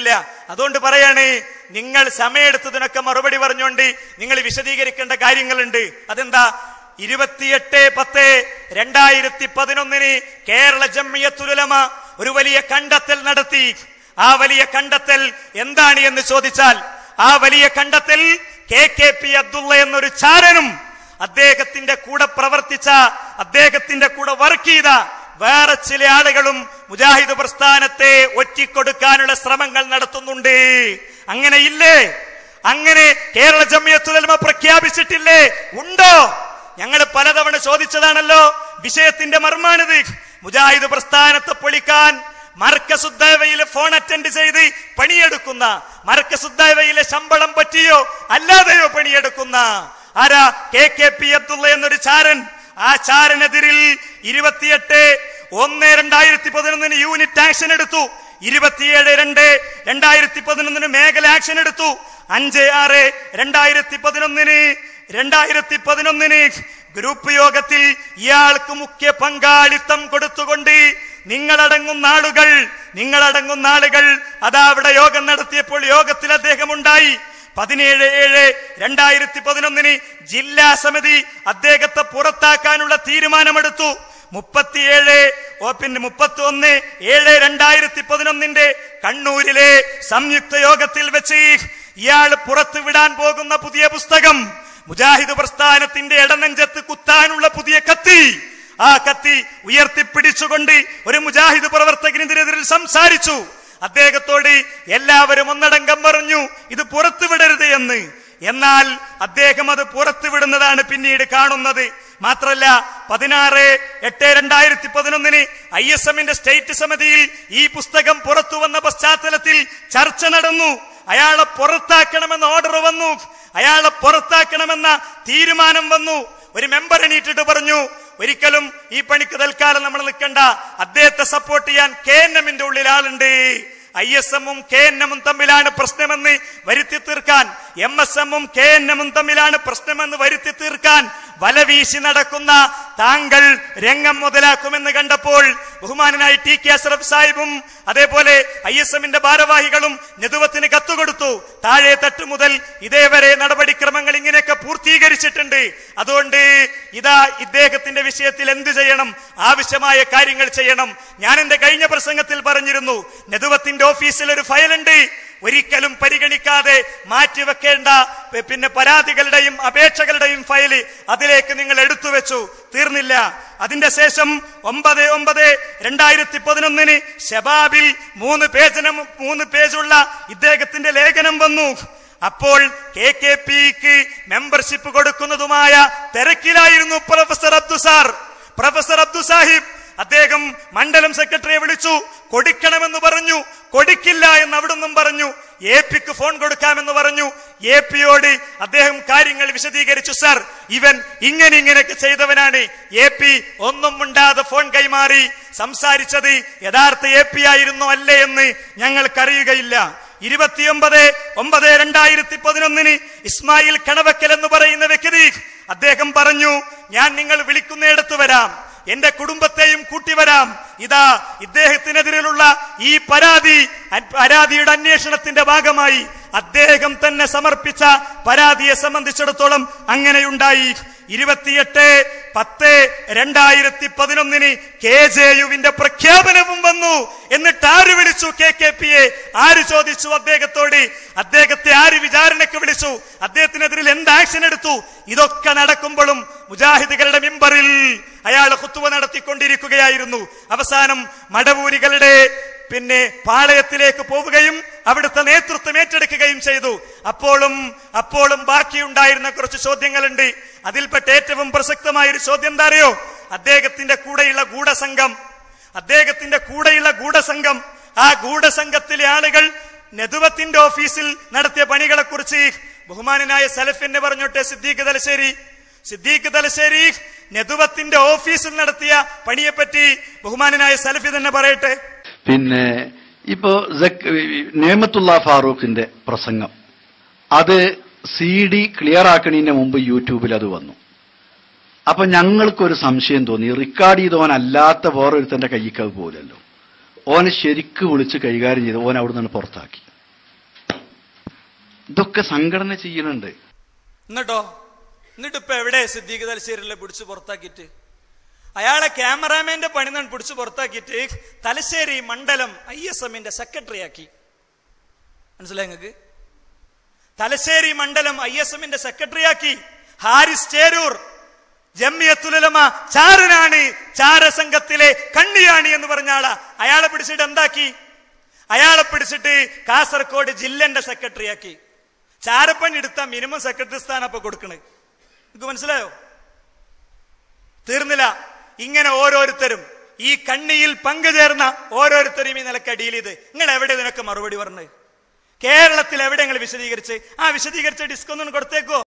ഇല്ല അതുകൊണ്ട് പറയാണ് നിങ്ങൾ സമയമെടുത്തതിനൊക്കെ മറുപടി പറഞ്ഞുകൊണ്ട് നിങ്ങൾ വിശദീകരിക്കേണ്ട കാര്യങ്ങളുണ്ട്. അതെന്താ? ഇരുപത്തിയെട്ട് പത്ത് രണ്ടായിരത്തി പതിനൊന്നിന് കേരള ജമ്മിയത്തുലമ ഒരു വലിയ കണ്ടെത്തൽ നടത്തി. ആ വലിയ കണ്ടെത്തൽ എന്താണ് എന്ന് ചോദിച്ചാൽ ആ വലിയ കണ്ടെത്തൽ കെ കെ പി അബ്ദുള്ള എന്നൊരു ചാരനും അദ്ദേഹത്തിന്റെ കൂടെ പ്രവർത്തിച്ച അദ്ദേഹത്തിന്റെ കൂടെ വർക്ക് ചെയ്ത വേറെ ചില ആളുകളും മുജാഹിദ് പ്രസ്ഥാനത്തെ ഒറ്റിക്കൊടുക്കാനുള്ള ശ്രമങ്ങൾ നടത്തുന്നുണ്ട്. അങ്ങനെയില്ലേ? അങ്ങനെ കേരള ജമിയത്തുലമ പ്രഖ്യാപിച്ചിട്ടില്ലേ? ഉണ്ടോ? ഞങ്ങൾ പലതവണ ചോദിച്ചതാണല്ലോ വിഷയത്തിന്റെ മർമാണിത്. മുജാഹിദ് പ്രസ്ഥാനത്തെ പൊളിക്കാൻ മർക്കസുദ്ദേവയിലെ ഫോൺ അറ്റൻഡ് ചെയ്ത് പണിയെടുക്കുന്ന മർക്കസുദ്ദേവയിലെ ശമ്പളം പറ്റിയോ അല്ലാതെയോ പണിയെടുക്കുന്ന. ആരാ? കെ കെ പി അബ്ദുള്ള എന്നൊരു ചാരൻ. ആ ചാരനെതിരിൽ ഇരുപത്തിയെട്ട് ഒന്ന് രണ്ടായിരത്തി പതിനൊന്നിന് യൂണിറ്റ് ആക്ഷൻ എടുത്തു. ഇരുപത്തിയേഴ് രണ്ട് രണ്ടായിരത്തി പതിനൊന്നിന് മേഖല ആക്ഷൻ എടുത്തു. അഞ്ച് ആറ് രണ്ടായിരത്തി പതിനൊന്നിന് രണ്ടായിരത്തി പതിനൊന്നിന് ഗ്രൂപ്പ് യോഗത്തിൽ ഇയാൾക്ക് മുഖ്യ പങ്കാളിത്തം കൊടുത്തുകൊണ്ട് നിങ്ങളടങ്ങുന്ന ആളുകൾ നിങ്ങളടങ്ങുന്ന ആളുകൾ അതാ അവിടെ യോഗം നടത്തിയപ്പോൾ യോഗത്തിൽ അദ്ദേഹം ഉണ്ടായി പതിനേഴ് ഏഴ് രണ്ടായിരത്തി പതിനൊന്നിന് ജില്ലാ സമിതി അദ്ദേഹത്തെ പുറത്താക്കാനുള്ള തീരുമാനമെടുത്തു. മുപ്പത്തിയേഴ് ഓപ്പിന്റെ മുപ്പത്തി ഒന്ന് ഏഴ് രണ്ടായിരത്തി പതിനൊന്നിന്റെ കണ്ണൂരിലെ സംയുക്ത യോഗത്തിൽ വെച്ച് ഇയാൾ പുറത്തു വിടാൻ പോകുന്ന പുതിയ പുസ്തകം മുജാഹിദ് പ്രസ്ഥാനത്തിന്റെ ഇടനെഞ്ചത്ത് കുത്താനുള്ള പുതിയ കത്തി. ആ കത്തി ഉയർത്തിപ്പിടിച്ചുകൊണ്ട് ഒരു മുജാഹിദ് പ്രവർത്തകനെതിരെതിരിൽ സംസാരിച്ചു. അദ്ദേഹത്തോട് എല്ലാവരും ഒന്നടങ്കം പറഞ്ഞു ഇത് പുറത്തുവിടരുത് എന്ന്. എന്നാൽ അദ്ദേഹം അത് പുറത്തുവിടുന്നതാണ് പിന്നീട് കാണുന്നത്. മാത്രല്ല പതിനാറ് എട്ട് രണ്ടായിരത്തി പതിനൊന്നിന് ഐ എസ് എമ്മിന്റെ സ്റ്റേറ്റ് സമിതിയിൽ ഈ പുസ്തകം പുറത്തു വന്ന പശ്ചാത്തലത്തിൽ ചർച്ച നടന്നു. അയാളെ പുറത്താക്കണമെന്ന ഓർഡർ വന്നു. അയാളെ പുറത്താക്കണമെന്ന തീരുമാനം വന്നു. ഒരു മെമ്പർ എണീറ്റിട്ട് പറഞ്ഞു ഒരിക്കലും ഈ പണിക്ക് തൽക്കാലം നമ്മൾ നിൽക്കണ്ട. അദ്ദേഹത്തെ സപ്പോർട്ട് ചെയ്യാൻ കെ എൻ എമ്മിന്റെ ഉള്ളിൽ ആളുണ്ട്. ഐ എസ് എമ്മും കെ എൻ എമ്മും തമ്മിലാണ് പ്രശ്നമെന്ന് വരുത്തി തീർക്കാൻ എം എസ് എമ്മും കെ എൻ എമ്മും തമ്മിലാണ് പ്രശ്നമെന്ന് വരുത്തി തീർക്കാൻ വലവീശി നടക്കുന്ന താങ്കൾ രംഗം മുതലാക്കുമെന്ന് കണ്ടപ്പോൾ ബഹുമാനനായി ടി കെ അസ്രഫ് സാഹിബും അതേപോലെ ഐ എസ് എമ്മിന്റെ ഭാരവാഹികളും നെതുവത്തിന് കത്തുകൊടുത്തു. താഴെ തട്ട് മുതൽ ഇതേവരെ നടപടിക്രമങ്ങൾ ഇങ്ങനെയൊക്കെ പൂർത്തീകരിച്ചിട്ടുണ്ട്. അതുകൊണ്ട് ഇതാ ഇദ്ദേഹത്തിന്റെ വിഷയത്തിൽ എന്ത് ചെയ്യണം? ആവശ്യമായ കാര്യങ്ങൾ ചെയ്യണം. ഞാൻ എന്റെ കഴിഞ്ഞ പ്രസംഗത്തിൽ പറഞ്ഞിരുന്നു നെതുവത്തിന്റെ ഓഫീസിൽ ഒരു ഫയലുണ്ട്. ഒരിക്കലും പരിഗണിക്കാതെ മാറ്റിവെക്കേണ്ട പിന്നെ പരാതികളുടെയും അപേക്ഷകളുടെയും ഫയൽ അതിലേക്ക് നിങ്ങൾ എടുത്തു വെച്ചു തീർന്നില്ല. അതിന്റെ ശേഷം ഒമ്പത് ഒമ്പത് രണ്ടായിരത്തി പതിനൊന്നിന് ഷബാബിൽ മൂന്ന് പേജിന് മൂന്ന് പേജുള്ള ഇദ്ദേഹത്തിന്റെ ലേഖനം വന്നു. അപ്പോൾ കെ കെ പിക്ക് മെമ്പർഷിപ്പ് കൊടുക്കുന്നതുമായ തിരക്കിലായിരുന്നു പ്രൊഫസർ അബ്ദുസാർ. പ്രൊഫസർ അബ്ദു സാഹിബ് അദ്ദേഹം മണ്ഡലം സെക്രട്ടറിയെ വിളിച്ചു. കൊടുക്കണമെന്ന് പറഞ്ഞു. കൊടുക്കില്ല എന്ന് അവിടുന്നും പറഞ്ഞു. എ പിക്ക് ഫോൺ കൊടുക്കാമെന്ന് പറഞ്ഞു. എ പിയോട് അദ്ദേഹം കാര്യങ്ങൾ വിശദീകരിച്ചു സർ ഇവൻ ഇങ്ങനെ ഇങ്ങനെയൊക്കെ ചെയ്തവനാണ്. എ പി ഒന്നും മുണ്ടാതെ ഫോൺ കൈമാറി. സംസാരിച്ചത് യഥാർത്ഥ എ പി ആയിരുന്നോ അല്ലേ എന്ന് ഞങ്ങൾക്കറിയുകയില്ല. ഇരുപത്തിയൊമ്പത് ഒമ്പത് രണ്ടായിരത്തി പതിനൊന്നിന് ഇസ്മായിൽ കണവക്കൽ എന്ന് പറയുന്ന വ്യക്തി അദ്ദേഹം പറഞ്ഞു ഞാൻ നിങ്ങൾ വിളിക്കുന്നിടത്ത് വരാം. എന്റെ കുടുംബത്തെയും കൂട്ടിവരാം ഇതാ ഇദ്ദേഹത്തിനെതിരെയുള്ള ഈ പരാതി പരാതിയുടെ അന്വേഷണത്തിന്റെ ഭാഗമായി. അദ്ദേഹം തന്നെ സമർപ്പിച്ച പരാതിയെ സംബന്ധിച്ചിടത്തോളം അങ്ങനെയുണ്ടായി. ഇരുപത്തിയെട്ട് പത്ത് രണ്ടായിരത്തി പതിനൊന്നിന് കെ ജെ യുവിന്റെ പ്രഖ്യാപനവും വന്നു. എന്നിട്ട് ആര് വിളിച്ചു? കെ കെ പിയെ ആര് ചോദിച്ചു അദ്ദേഹത്തോട്? അദ്ദേഹത്തെ ആര് വിചാരണയ്ക്ക് വിളിച്ചു? അദ്ദേഹത്തിനെതിരിൽ എന്ത് ആക്ഷൻ എടുത്തു? ഇതൊക്കെ നടക്കുമ്പോഴും മുജാഹിദുകളുടെ മിമ്പറിൽ അയാൾ കുത്തുവ നടത്തിക്കൊണ്ടിരിക്കുകയായിരുന്നു. അവസാനം മടവൂരികളുടെ പിന്നെ പാളയത്തിലേക്ക് പോവുകയും അവിടുത്തെ നേതൃത്വം ഏറ്റെടുക്കുകയും ചെയ്തു. അപ്പോഴും അപ്പോഴും ബാക്കിയുണ്ടായിരുന്ന കുറച്ച് ചോദ്യങ്ങളുണ്ട്. അതിൽപ്പെട്ട ഏറ്റവും പ്രസക്തമായ ഒരു ചോദ്യം എന്താ അറിയോ? അദ്ദേഹത്തിന്റെ കൂടെയുള്ള ഗൂഢസംഘം. അദ്ദേഹത്തിന്റെ കൂടെയുള്ള ഗൂഢസംഘം. ആ ഗൂഢസംഘത്തിലെ ആളുകൾ നെതുവത്തിന്റെ ഓഫീസിൽ നടത്തിയ പണികളെ കുറിച്ച് ബഹുമാനനായ സലഫിനെ പറഞ്ഞോട്ടെ സിദ്ദീഖ് തലശ്ശേരി. സിദ്ദീഖ് തലശ്ശേരി നെതുവത്തിന്റെ ഓഫീസിൽ നടത്തിയ പണിയെപ്പറ്റി ബഹുമാനനായ സലഫി തന്നെ പറയട്ടെ. പിന്നെ ഇപ്പോ നേമത്തുള്ള ഫാറൂഖിന്റെ പ്രസംഗം. അത് സി ഡി ക്ലിയർ ആക്കണതിന്റെ മുമ്പ് യൂട്യൂബിൽ അത് വന്നു. അപ്പൊ ഞങ്ങൾക്കൊരു സംശയം തോന്നി. റെക്കോർഡ് ചെയ്തവൻ അല്ലാത്ത വേറൊരുത്തന്റെ കൈക്കത് പോലല്ലോ ഓനെ ശരിക്ക് വിളിച്ച് കൈകാര്യം ചെയ്ത് ഓൻ അവിടെ നിന്ന് പുറത്താക്കി. ഇതൊക്കെ സംഘടന ചെയ്യുന്നുണ്ട് എന്നിട്ടോ? എന്നിട്ടിപ്പോ എവിടെ സിദ്ദീഖ് തലശ്ശേരിലെ പിടിച്ച് പുറത്താക്കിയിട്ട്? അയാളെ ക്യാമറാമാന്റെ പണി നിന്ന് പിടിച്ച് പുറത്താക്കിയിട്ട് തലശ്ശേരി മണ്ഡലം ഐ എസ് എമ്മിന്റെ സെക്രട്ടറി ആക്കി മനസ്സിലായി നിങ്ങൾക്ക്? തലശ്ശേരി മണ്ഡലം ഐ എസ് എമ്മിന്റെ സെക്രട്ടറി ആക്കി ഹാരിസ് ചേരൂർ ജമ്മിയത്തുലമ ചാരനാണ് ചാരസംഘത്തിലെ കണ്ണിയാണി എന്ന് പറഞ്ഞ ആളാ. അയാളെ പിടിച്ചിട്ട് എന്താക്കി? അയാളെ പിടിച്ചിട്ട് കാസർഗോഡ് ജില്ലന്റെ സെക്രട്ടറി ആക്കി ചാരപ്പണി എടുത്ത മിനിമം സെക്രട്ടറി സ്ഥാനം അപ്പൊ കൊടുക്കണേ. നിങ്ങൾക്ക് മനസ്സിലായോ? തീർന്നില്ല. ഇങ്ങനെ ഓരോരുത്തരും ഈ കണ്ണിയിൽ പങ്കുചേർന്ന ഓരോരുത്തരും ഈ നിലയ്ക്ക് ഡീൽ നിങ്ങൾ എവിടെ ഇതിനൊക്കെ മറുപടി പറഞ്ഞത് കേരളത്തിൽ എവിടെ നിങ്ങൾ വിശദീകരിച്ച്? ആ വിശദീകരിച്ച ഡിസ്ക് ഒന്നും കൊടുത്തേക്കോ?